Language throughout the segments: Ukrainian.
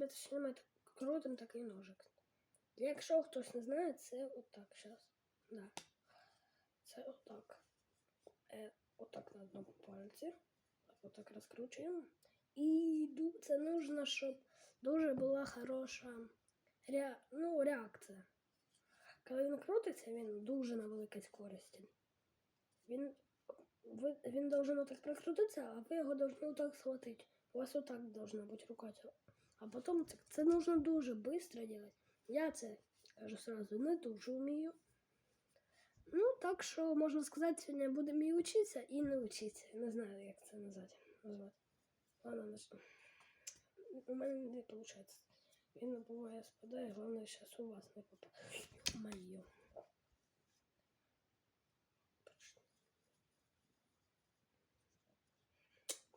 тебе знімає крутим такий ножик. Якщо хтось не знає, це отак зараз. Да. Це отак. Е, отак на одному пальці. Отак розкручуємо. І це нужно, щоб дуже була хороша ре... ну, реакція. Коли він крутиться, він дуже на великій скорості. Він, ви, він должен отак прокрутитися, а ви його должны отак схватити. У вас отак должна бути рука. А потім це, це нужно дуже швидко робити. Я це кажу сразу не дуже вмію. Ну, так що можна сказати, сьогодні будемо і вчитися, і не вчитися. Не знаю, як це назвати. Ладно, у мене не виходить. Він буває спадає, головне, зараз у вас не попадає. Моє.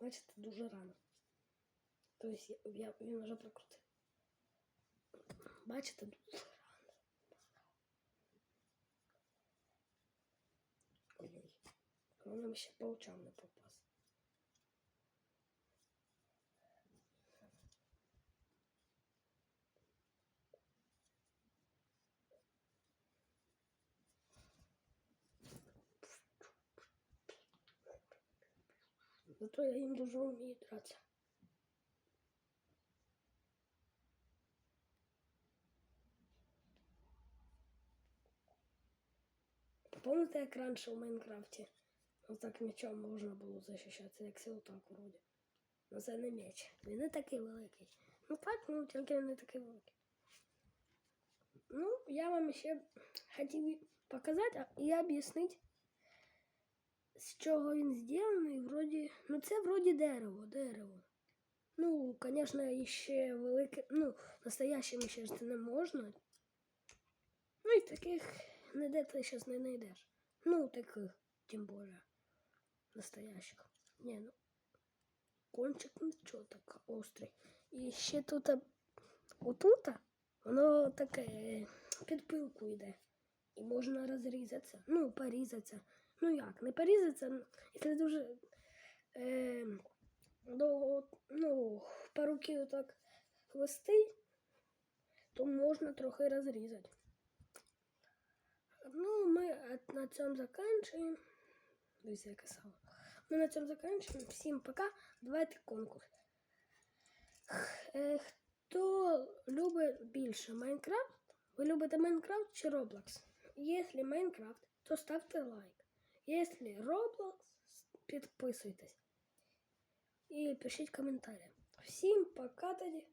Бачите, дуже рано. Тобто я, він вже прокрутив. Бачите, рано. Ой-ой. Головне ще по очам не попасти. Зато я їм дуже вмію драться. Помните, як раніше в Майнкрафті? Отак мечом можна було захищатися, як силтак вроді. Ну це не меч. Він не такий великий. Ну так, ну тільки він не такий великий. Ну, я вам ще хотів показати і об'яснити, з чого він зроблений. Вроді, ну це вроді дерево, дерево. Ну, звісно, ще велике, ну, настоящим ще ж це не можна. Ну і таких ніде ти зараз не знайдеш. Ну, таких, тим більше, настоящих. Ні, ну, кончик нічого так острий. І ще тут, а, отут, воно таке е, під пилку йде. І можна розрізатися. Ну, порізатися. Ну як, не порізатися, ну, якщо дуже е, довго, ну, по руки отак вести, то можна трохи розрізати. Ну, ми от- на цьому закінчуємо. Дивіться, яке сало. Ми на цьому закінчуємо. Всім пока. Давайте конкурс. Е, Хто любить більше Майнкрафт? Ви любите Майнкрафт чи Roblox? Якщо Майнкрафт, то ставте лайк. Якщо Roblox, підписуйтесь. І пишіть коментарі. Всім пока тоді.